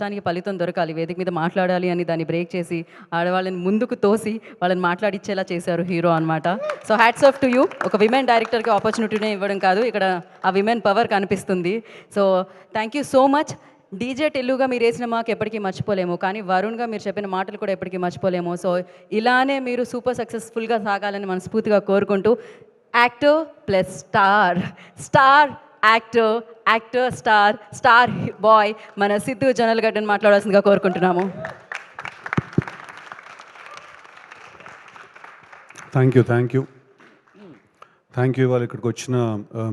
దానికి ఫలితం దొరకాలి వేదిక మీద మాట్లాడాలి అని దాన్ని బ్రేక్ చేసి ఆడవాళ్ళని ముందుకు తోసి వాళ్ళని మాట్లాడిచ్చేలా చేశారు హీరో అనమాట so hats off to you ఒక విమెన్ డైరెక్టర్కి ఆపర్చునిటీనే ఇవ్వడం కాదు ఇక్కడ ఆ విమెన్ పవర్ కనిపిస్తుంది. So thank you so much DJ టెల్లుగా మీరు వేసిన మాకు ఎప్పటికీ మర్చిపోలేము కానీ వరుణ్గా మీరు చెప్పిన మాటలు కూడా ఎప్పటికీ మర్చిపోలేము. సో ఇలానే మీరు సూపర్ సక్సెస్ఫుల్గా సాగాలని మనస్ఫూర్తిగా కోరుకుంటూ actor plus star star actor actor star star boy మన సిద్ధు జనరల్ గడ్డని మాట్లాడాల్సిందిగా కోరుకుంటున్నాము. Thank you thank you thank you వాళ్ళు ఇక్కడికి వచ్చిన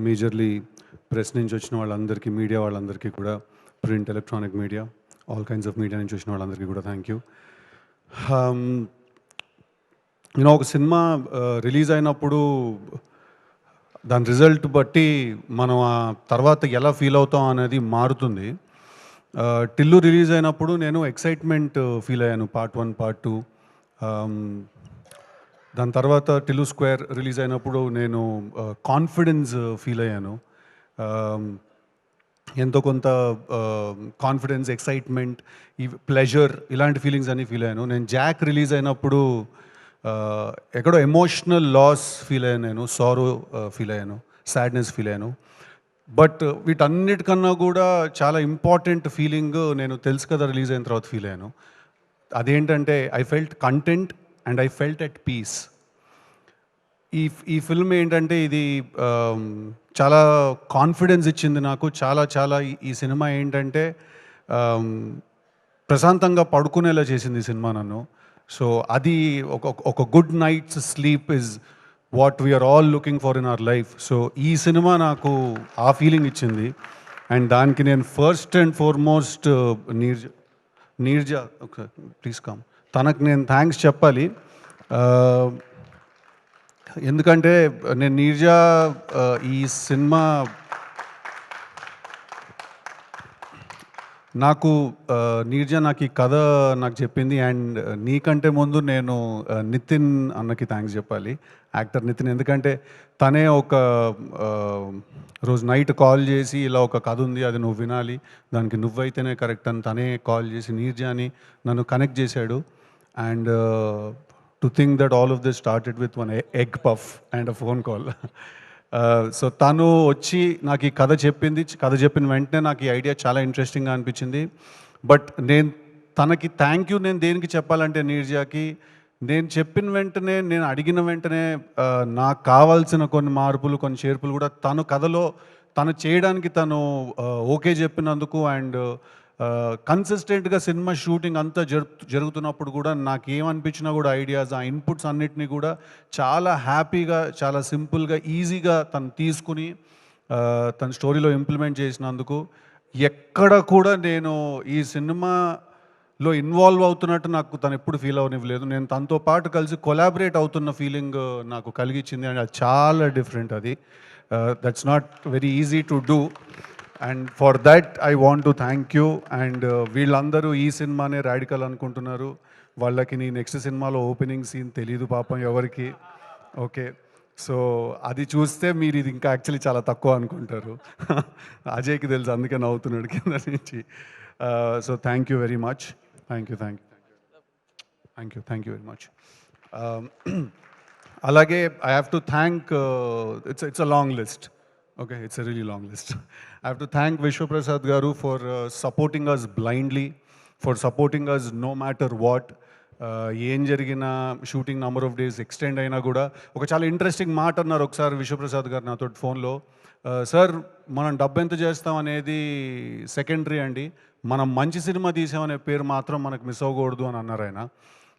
మేజర్లీ ప్రెస్ నుంచి వచ్చిన వాళ్ళందరికీ మీడియా వాళ్ళందరికీ కూడా print electronic media all kinds of media నుంచి వచ్చిన వాళ్ళందరికీ కూడా థ్యాంక్ యూ నేను ఒక సినిమా రిలీజ్ అయినప్పుడు దాని రిజల్ట్ బట్టి మనం ఆ తర్వాత ఎలా ఫీల్ అవుతాం అనేది మారుతుంది. టిల్లు రిలీజ్ అయినప్పుడు నేను ఎక్సైట్మెంట్ ఫీల్ అయ్యాను పార్ట్ వన్ పార్ట్ టూ. దాని తర్వాత టిల్లు స్క్వేర్ రిలీజ్ అయినప్పుడు నేను కాన్ఫిడెన్స్ ఫీల్ అయ్యాను. ఎంతో కొంత కాన్ఫిడెన్స్ ఎక్సైట్మెంట్ ఈ ప్లెజర్ ఇలాంటి ఫీలింగ్స్ అన్ని ఫీల్ అయ్యాను. నేను జాక్ రిలీజ్ అయినప్పుడు ఎక్కడో ఎమోషనల్ లాస్ ఫీల్ అయ్యాను నేను సారో ఫీల్ అయ్యాను సాడ్నెస్ ఫీల్ అయ్యాను. బట్ వీటన్నిటికన్నా కూడా చాలా ఇంపార్టెంట్ ఫీలింగ్ నేను తెలుసు కదా రిలీజ్ అయిన తర్వాత ఫీల్ అయ్యాను. అదేంటంటే I felt content and I felt at peace ఈ ఈ ఫిల్మ్ ఏంటంటే ఇది చాలా కాన్ఫిడెన్స్ ఇచ్చింది నాకు. చాలా చాలా ఈ- సినిమా ఏంటంటే ప్రశాంతంగా పడుకునేలా చేసింది ఈ సినిమా నన్ను. సో అది ఒక ఒక good night's sleep is what we are all looking for in our life so ఈ సినిమా నాకు ఆ ఫీలింగ్ ఇచ్చింది. అండ్ దానికి నేను first and foremost Neerja Neerja please come తనకు నేను థ్యాంక్స్ చెప్పాలి. Uh, ఎందుకంటే నేను నీర్జా uh, ఈ సినిమా నాకు నీర్జా నాకు ఈ కథ నాకు చెప్పింది అండ్ నీకంటే ముందు నేను నితిన్ అన్నకి థ్యాంక్స్ చెప్పాలి. యాక్టర్ నితిన్ ఎందుకంటే తనే ఒక రోజు నైట్ కాల్ చేసి ఇలా ఒక కథ ఉంది అది నువ్వు వినాలి దానికి నువ్వైతేనే కరెక్ట్ అని తనే కాల్ చేసి నీర్జాని నన్ను కనెక్ట్ చేశాడు. And to think that all of this started with one egg puff and a phone call so తను వచ్చి నాకు ఈ కథ చెప్పింది. కథ చెప్పిన వెంటనే నాకు ఈ ఐడియా చాలా ఇంట్రెస్టింగ్గా అనిపించింది. బట్ నేను తనకి థ్యాంక్ యూ నేను దేనికి చెప్పాలంటే నీర్జాకి నేను చెప్పిన వెంటనే నేను అడిగిన వెంటనే నాకు కావాల్సిన కొన్ని మార్పులు కొన్ని చేర్పులు కూడా తను కథలో తను చేయడానికి తను ఓకే చెప్పినందుకు అండ్ కన్సిస్టెంట్గా సినిమా షూటింగ్ అంతా జరుపు జరుగుతున్నప్పుడు కూడా నాకు ఏమనిపించినా కూడా ఐడియాస్ ఆ ఇన్పుట్స్ అన్నిటినీ కూడా చాలా హ్యాపీగా చాలా సింపుల్గా ఈజీగా తను తీసుకుని తన స్టోరీలో ఇంప్లిమెంట్ చేసినందుకు ఎక్కడ కూడా నేను ఈ సినిమాలో ఇన్వాల్వ్ అవుతున్నట్టు నాకు తను ఎప్పుడు ఫీల్ అవనివ్వలేదు. నేను తనతో పాటు కలిసి కొలాబరేట్ అవుతున్న ఫీలింగ్ నాకు కలిగించింది అండ్ అది చాలా డిఫరెంట్ అది. That's not very easy to do and for that I want to thank you and వీళ్ళందరూ ఈ సినిమానే రాడికల్ అనుకుంటున్నారు. వాళ్ళకి నీ నెక్స్ట్ సినిమాలో ఓపెనింగ్ సీన్ తెలియదు పాపం ఎవరికి. ఓకే. సో అది చూస్తే మీరు ఇది ఇంకా యాక్చువల్లీ చాలా తక్కువ అనుకుంటారు. అజయ్కి తెలుసు అందుకే నవ్వుతున్నాడు కింద నుంచి. So thank you very much thank you thank you thank you thank you very much అలాగే I have to thank it's it's a long list okay it's a really long list I have to thank Vishwaprasad garu for supporting us blindly for supporting us no matter what ఏం జరిగినా shooting number of days extend అయినా కూడా ఒక చాలా interesting మాట అన్నారు ఒకసారి విశ్వప్రసాద్ గారు నాతో ఫోన్లో సార్ uh, మనం డబ్బు ఎంత చేస్తాం అనేది సెకండరీ అండి. మనం మంచి సినిమా తీసామనే పేరు మాత్రం మనకు మిస్ అవ్వకూడదు అని అన్నారు ఆయన.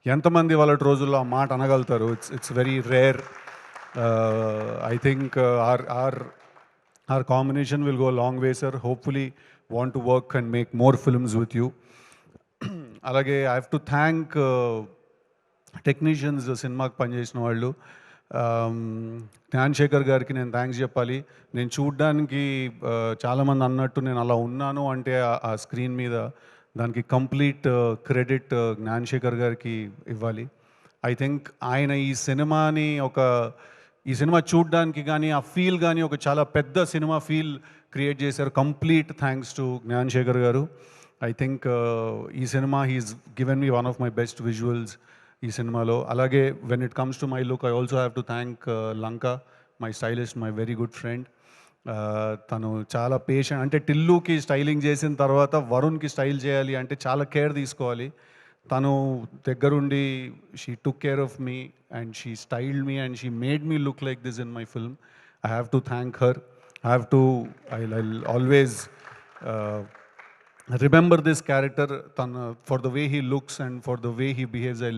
ఎంతమంది వాళ్ళ రోజుల్లో ఆ మాట అనగలుగుతారు? It's it's very rare I think R R R combination will go long way sir hopefully want to work and make more films with you అలాగే I have to thank technicians సినిమాకి పనిచేసిన వాళ్ళు. Um, జ్ఞాన్ శేఖర్ గారికి నేను thanks చెప్పాలి. నేను చూడ్డానికి uh, చాలామంది అన్నట్టు నేను అలా ఉన్నాను అంటే ఆ- ఆ స్క్రీన్ మీద దానికి కంప్లీట్ క్రెడిట్ జ్ఞాన్ శేఖర్ గారికి ఇవ్వాలి. ఐ థింక్ ఆయన ఈ సినిమాని ఒక ఈ సినిమా చూడ్డానికి కానీ ఆ ఫీల్ కానీ ఒక చాలా పెద్ద సినిమా ఫీల్ క్రియేట్ చేశారు. Complete thanks to Gnan Shekar garu. I think ఈ cinema he's given me one of my best visuals ఈ సినిమాలో. అలాగే when it comes to my look I also have to thank uh, Lanka my stylist my very good friend. Uh, తను చాలా patient అంటే టిల్లుకి styling చేసిన తర్వాత వరుణ్కి style చేయాలి అంటే చాలా కేర్ తీసుకోవాలి. తను దగ్గరుండి she took care of me and she styled me and she made me look like this in my film I have to thank her I have to I I always remember this character తన for the way he looks and for the way he behaves I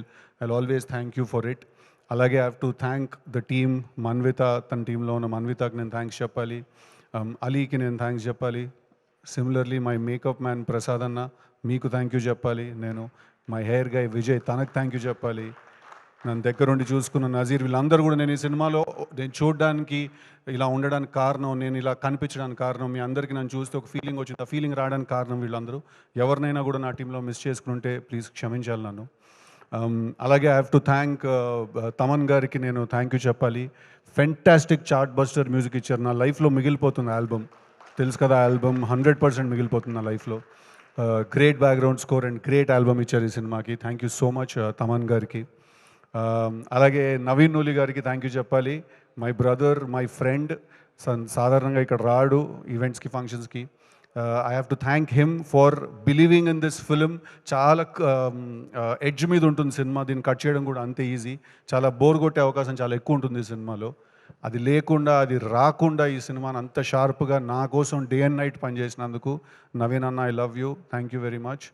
I always thank you for it అలాగే I have to thank the team Manvitha తన టీంలో ఉన్న మన్వితకి నేను thanks చెప్పాలి. అలీకి నేను thanks చెప్పాలి. Similarly my makeup man Prasad అన్న మీకు థ్యాంక్ యూ చెప్పాలి. నేను మై హెయిర్ గై విజయ్ తనకు థ్యాంక్ యూ చెప్పాలి నన్ను దగ్గరుండి చూసుకున్న నజీర్ వీళ్ళందరూ కూడా నేను ఈ సినిమాలో నేను చూడడానికి ఇలా ఉండడానికి కారణం నేను ఇలా కనిపించడానికి కారణం మీ అందరికీ నన్ను చూస్తే ఒక ఫీలింగ్ వచ్చింది. ఆ ఫీలింగ్ రావడానికి కారణం వీళ్ళందరూ. ఎవరినైనా కూడా నా టీంలో మిస్ చేసుకుంటే ప్లీజ్ క్షమించాలి నన్ను. Um, అలాగే I have to thank Thaman గారికి నేను థ్యాంక్ యూ చెప్పాలి ఫెంటాస్టిక్ చార్ట్ బస్టర్ మ్యూజిక్ ఇచ్చారు. నా లైఫ్లో మిగిలిపోతుంది ఆల్బమ్ తెలుసు కదా ఆల్బమ్ హండ్రెడ్ పర్సెంట్ మిగిలిపోతుంది నా లైఫ్లో great background score and great album ఇచ్చారు ఈ సినిమాకి. Thank you so much Thaman గారికి. Um, అలాగే నవీన్ నూలి గారికి థ్యాంక్ యూ చెప్పాలి. మై బ్రదర్ మై ఫ్రెండ్ సాధారణంగా ఇక్కడ రాడు ఈవెంట్స్కి ఫంక్షన్స్కి I have to thank him for believing in this film చాలా um, uh, ఎడ్జ్ మీద ఉంటుంది సినిమా. దీన్ని కట్ చేయడం కూడా అంతే ఈజీ చాలా బోర్ కొట్టే అవకాశం చాలా ఎక్కువ ఉంటుంది ఈ సినిమాలో. అది లేకుండా అది రాకుండా ఈ సినిమాని అంత షార్ప్గా నా కోసం డే అండ్ నైట్ పనిచేసినందుకు నవీన్ అన్న I love you thank you very much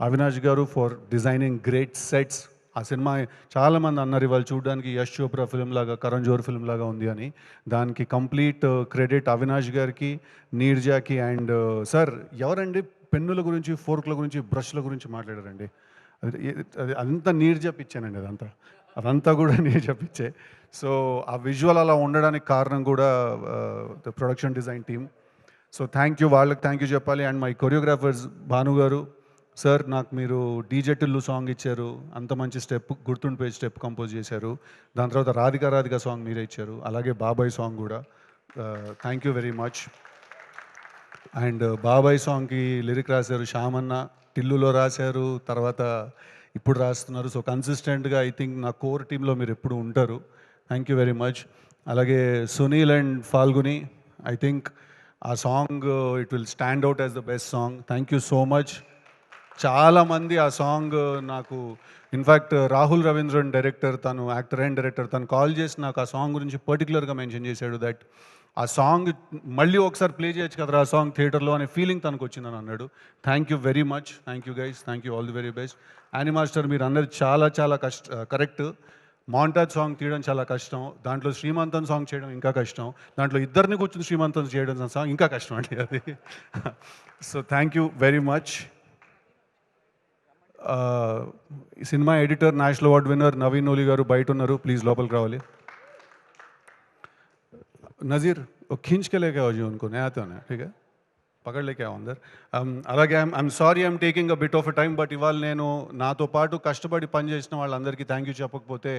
Avinash గారు ఫర్ డిజైనింగ్ గ్రేట్ సెట్స్ ఆ సినిమా చాలామంది అన్నారు ఇవాళ చూడడానికి యశ్ చోప్రా ఫిల్మ్ లాగా కరణ్ జోహర్ ఫిల్మ్ లాగా ఉంది అని. దానికి కంప్లీట్ క్రెడిట్ uh, అవినాష్ గారికి నీర్జాకి అండ్ uh, సార్ ఎవరండి పెన్నుల గురించి ఫోర్క్ల గురించి బ్రష్ల గురించి మాట్లాడారండి? అది అది అంతా నీర్జా పిచ్చానండి అదంతా. అదంతా కూడా నేను చెప్పించే. సో ఆ విజువల్ అలా ఉండడానికి కారణం కూడా the production design team so thank you వాళ్ళకి థ్యాంక్ యూ చెప్పాలి. అండ్ మై కొరియోగ్రాఫర్స్ భాను గారు సార్ నాకు మీరు డీజే టిల్లు సాంగ్ ఇచ్చారు. అంత మంచి స్టెప్ గుర్తుండిపోయే స్టెప్ కంపోజ్ చేశారు. దాని తర్వాత రాధిక రాధిక సాంగ్ మీరే ఇచ్చారు. అలాగే బాబాయ్ సాంగ్ కూడా. Thank you very much and బాబాయ్ సాంగ్కి లిరిక్ రాశారు. శ్యామన్న టిల్లులో రాశారు. తర్వాత ఇప్పుడు రాస్తున్నారు. సో కన్సిస్టెంట్గా ఐ థింక్ నా కోర్ టీంలో మీరు ఎప్పుడు ఉంటారు. థ్యాంక్ యూ వెరీ మచ్ అలాగే Sunil and Phalguni I think ఆ song it will stand out as the best song thank you so much చాలామంది ఆ సాంగ్ నాకు in fact Rahul Ravindran director తను యాక్టర్ అండ్ డైరెక్టర్ తను call చేసి నాకు ఆ సాంగ్ గురించి పర్టికులర్గా మెన్షన్ చేశాడు దట్ ఆ సాంగ్ మళ్ళీ ఒకసారి ప్లే చేయొచ్చు కదా ఆ సాంగ్ థియేటర్లో అనే ఫీలింగ్ తనకు వచ్చిందని అన్నాడు. Thank you very much thank you guys thank you all the very best Annie master మీరు అన్నది చాలా చాలా కష్ట కరెక్ట్ మాంటాజ్ సాంగ్ తీయడం చాలా కష్టం. దాంట్లో శ్రీమంతం సాంగ్ చేయడం ఇంకా కష్టం. దాంట్లో ఇద్దరిని కూర్చుని శ్రీమంతం చేయడం సాంగ్ ఇంకా కష్టం అండి అది. So thank you very much ఈ cinema editor national award winner Naveen ఓలి గారు బయట ఉన్నారు. ప్లీజ్ లోపలికి రావాలి. नज़ीर वो खींच के लेके आओ जी उनको नहीं आते होने ठीक है పకడ్ లేకే అందరు అలాగే I'm I'm sorry I'm taking a bit of a time but ఇవాళ నేను నాతో పాటు కష్టపడి పనిచేసిన వాళ్ళందరికీ థ్యాంక్ యూ చెప్పకపోతే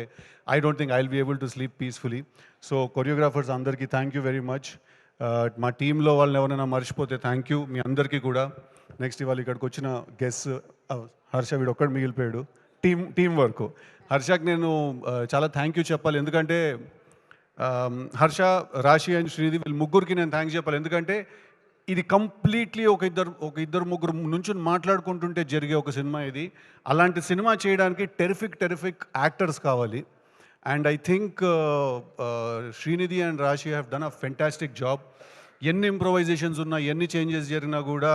I don't think I will be able to sleep peacefully so choreographers అందరికీ థ్యాంక్ యూ వెరీ మచ్ మా టీంలో వాళ్ళని ఎవరైనా మర్చిపోతే థ్యాంక్ యూ మీ అందరికీ కూడా నెక్స్ట్ ఇవాళ ఇక్కడికి వచ్చిన గెస్ హర్ష వీడు ఒక్కడు మిగిలిపోయాడు టీం టీం వర్క్ హర్షకి నేను uh, చాలా థ్యాంక్ యూ చెప్పాలి ఎందుకంటే Um, హర్ష రాశి అండ్ శ్రీది వీళ్ళ ముగ్గురికి నేను థ్యాంక్స్ చెప్పాలి. ఎందుకంటే ఇది కంప్లీట్లీ ఒక ఇద్దరు ఒక ఇద్దరు ముగ్గురు నుంచి మాట్లాడుకుంటుంటే జరిగే ఒక సినిమా ఇది. అలాంటి సినిమా చేయడానికి టెరిఫిక్ టెరిఫిక్ యాక్టర్స్ కావాలి. And I think Srinidhi and Raashi have done a fantastic job ఎన్ని ఇంప్రొవైజేషన్స్ ఉన్నా ఎన్ని చేంజెస్ జరిగినా కూడా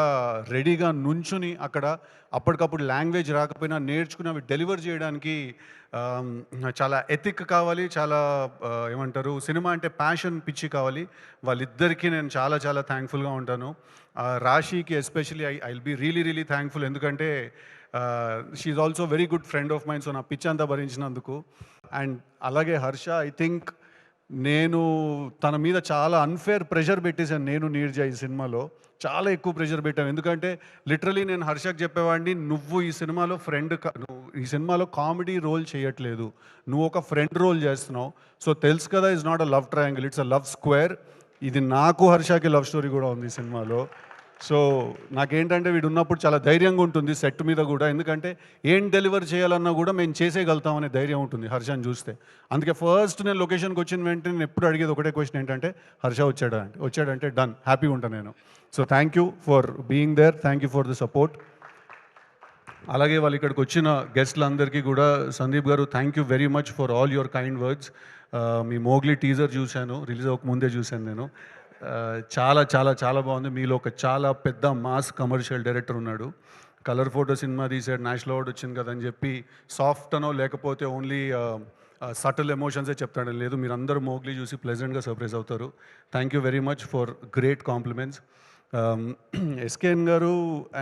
రెడీగా నుంచుని అక్కడ అప్పటికప్పుడు లాంగ్వేజ్ రాకపోయినా నేర్చుకుని అవి డెలివర్ చేయడానికి చాలా ఎథిక్ కావాలి చాలా ఏమంటారు సినిమా అంటే ప్యాషన్ పిచ్చి కావాలి. వాళ్ళిద్దరికీ నేను చాలా చాలా థ్యాంక్ఫుల్గా ఉంటాను. ఆ, రాశికి especially I I will be really really thankful ఎందుకంటే she also very good friend of mind so నా పిచ్ అంతా భరించినందుకు. అండ్ అలాగే హర్ష ఐ థింక్ నేను తన మీద చాలా అన్ఫేర్ ప్రెషర్ పెట్టేశాను నేను నీర్జా ఈ సినిమాలో. చాలా ఎక్కువ ప్రెషర్ పెట్టాను. ఎందుకంటే లిటరలీ నేను హర్షకు చెప్పేవాడిని నువ్వు ఈ సినిమాలో ఫ్రెండ్ ఈ సినిమాలో కామెడీ రోల్ చేయట్లేదు. నువ్వు ఒక ఫ్రెండ్ రోల్ చేస్తున్నావు. సో తెలుసు కదా is not a love triangle it's a love square ఇది నాకు హర్షకి లవ్ స్టోరీ కూడా ఉంది ఈ సినిమాలో. సో నాకేంటంటే వీడు ఉన్నప్పుడు చాలా ధైర్యంగా ఉంటుంది సెట్ మీద కూడా. ఎందుకంటే ఏం డెలివర్ చేయాలన్నా కూడా మేము చేసేయగలుగుతామనే ధైర్యం ఉంటుంది హర్షని చూస్తే. అందుకే ఫస్ట్ నేను లొకేషన్కి వచ్చిన వెంటనే నేను ఎప్పుడు అడిగేది ఒకటే క్వశ్చన్ ఏంటంటే హర్ష వచ్చాడా? అంటే వచ్చాడంటే డన్ హ్యాపీగా ఉంటాను నేను. So thank you for being there thank you for the support అలాగే వాళ్ళు ఇక్కడికి వచ్చిన గెస్ట్లందరికీ కూడా సందీప్ గారు thank you very much for all your kind words me Mowgli teaser చూశాను రిలీజ్ అవ్వక ముందే చూశాను నేను. చాలా చాలా చాలా బాగుంది. మీలో ఒక చాలా పెద్ద మాస్ కమర్షియల్ డైరెక్టర్ ఉన్నాడు. కలర్ ఫోటో సినిమా తీసాడు నేషనల్ అవార్డు వచ్చింది కదా అని చెప్పి సాఫ్ట్ అనో లేకపోతే ఓన్లీ సటిల్ ఎమోషన్సే చెప్తాడు. లేదు మీరు అందరూ మోగ్లీ చూసి ప్లెజెంట్గా సర్ప్రైజ్ అవుతారు. Thank you very much for great compliments SKN గారు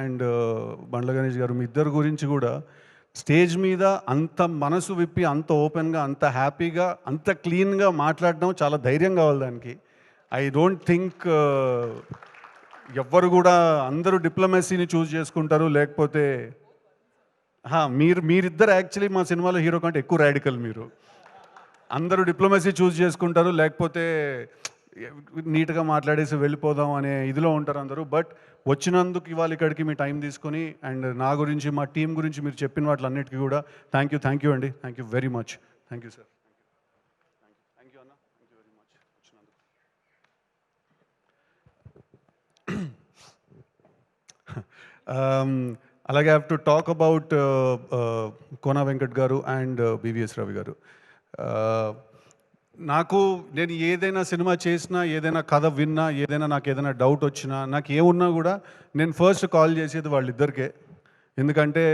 అండ్ బండ్ల గణేష్ గారు మీ ఇద్దరు గురించి కూడా స్టేజ్ మీద అంత మనసు విప్పి అంత ఓపెన్గా అంత హ్యాపీగా అంత క్లీన్గా మాట్లాడడం చాలా ధైర్యం కావాలి దానికి. ఐ డోంట్ థింక్ ఎవ్వరు కూడా అందరూ డిప్లొమసీని చూస్ చేసుకుంటారు లేకపోతే హా, మీరు మీరిద్దరు యాక్చువల్లీ మా సినిమాలో హీరో కంటే ఎక్కువ రాడికల్ మీరు. అందరూ డిప్లొమసీ చూస్ చేసుకుంటారు లేకపోతే నీట్గా మాట్లాడేసి వెళ్ళిపోదాం అనే ఇదిలో ఉంటారు అందరూ. బట్ వచ్చినందుకు ఇవాళ ఇక్కడికి మీ టైం తీసుకొని అండ్ నా గురించి మా టీం గురించి మీరు చెప్పిన వాటిలన్నిటికీ కూడా థ్యాంక్ యూ థ్యాంక్ యూ అండి. Thank you very much thank you sir thank you అన్న థ్యాంక్ యూ వెరీ మచ్ వచ్చినందుకు Um, Um, అలాగే have to talk about Kona Venkat గారు అండ్ బీవీఎస్ రవి గారు. Uh, నాకు నేను ఏదైనా సినిమా చేసినా ఏదైనా కథ విన్నా ఏదైనా నాకు ఏదైనా డౌట్ వచ్చినా నాకు ఏమున్నా కూడా నేను ఫస్ట్ కాల్ చేసేది వాళ్ళిద్దరికే. ఎందుకంటే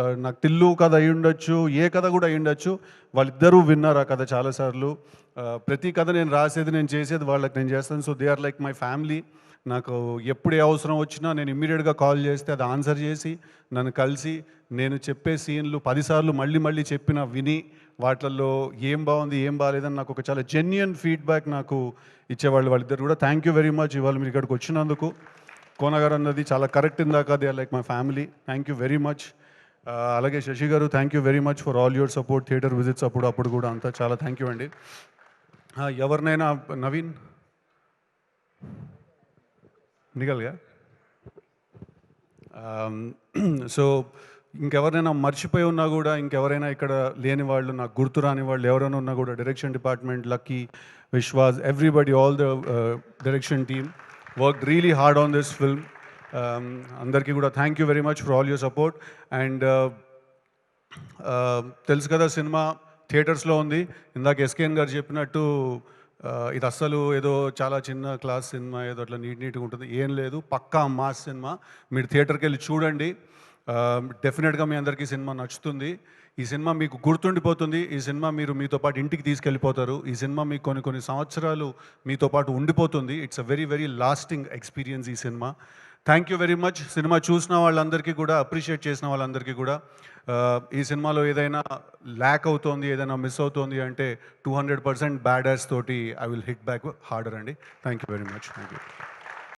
uh, నాకు టిల్లు కథ అయి ఉండొచ్చు ఏ కథ కూడా అయి ఉండొచ్చు వాళ్ళిద్దరూ విన్నారు ఆ కథ చాలాసార్లు. Uh, ప్రతి కథ నేను రాసేది నేను చేసేది వాళ్ళకి నేను చేస్తాను. So they are like my family నాకు ఎప్పుడు ఏ అవసరం వచ్చినా నేను ఇమ్మీడియట్గా కాల్ చేస్తే అది ఆన్సర్ చేసి నన్ను కలిసి నేను చెప్పే సీన్లు పదిసార్లు మళ్ళీ మళ్ళీ చెప్పిన విని వాటిల్లో ఏం బాగుంది ఏం బాగాలేదని నాకు ఒక చాలా జెన్యున్ ఫీడ్బ్యాక్ నాకు ఇచ్చేవాళ్ళు వాళ్ళిద్దరు కూడా. థ్యాంక్ యూ వెరీ మచ్ ఇవాళ మీరు ఇక్కడికి వచ్చినందుకు. కోనగారు అన్నది చాలా కరెక్ట్ ఇందాక they are like my family thank you very much అలాగే శశి గారు thank you very much for all your support theatre visits అప్పుడు అప్పుడు కూడా అంతా చాలా థ్యాంక్ యూ అండి. ఎవరినైనా నవీన్? నిఘల్గా సో ఇంకెవరైనా మర్చిపోయి ఉన్నా కూడా ఇంకెవరైనా ఇక్కడ లేని వాళ్ళు నాకు గుర్తు రాని వాళ్ళు ఎవరైనా ఉన్నా కూడా direction department Lucky Vishwas everybody all the direction team work really hard on this film అందరికీ కూడా thank you very much for all your support and తెలుసు కదా సినిమా థియేటర్స్లో ఉంది. ఇందాక ఎస్కేఎన్ గారు చెప్పినట్టు ఇది అస్సలు ఏదో చాలా చిన్న క్లాస్ సినిమా ఏదో అట్లా నీట్ నీట్గా ఉంటుంది. ఏం లేదు పక్కా మాస్ సినిమా. మీరు థియేటర్కి వెళ్ళి చూడండి. డెఫినెట్గా మీ అందరికీ సినిమా నచ్చుతుంది. ఈ సినిమా మీకు గుర్తుండిపోతుంది. ఈ సినిమా మీరు మీతో పాటు ఇంటికి తీసుకెళ్ళిపోతారు. ఈ సినిమా మీకు కొన్ని కొన్ని సంవత్సరాలు మీతో పాటు ఉండిపోతుంది. It's a very very lasting experience ఈ cinema. Thank you very much cinema చూసిన వాళ్ళందరికీ కూడా అప్రిషియేట్ చేసిన వాళ్ళందరికీ కూడా. ఈ సినిమాలో ఏదైనా ల్యాక్ అవుతోంది ఏదైనా మిస్ అవుతోంది అంటే టూ హండ్రెడ్ పర్సెంట్ బ్యాడర్స్ తోటి I will hit back harder అండి. Thank you very much. Thank you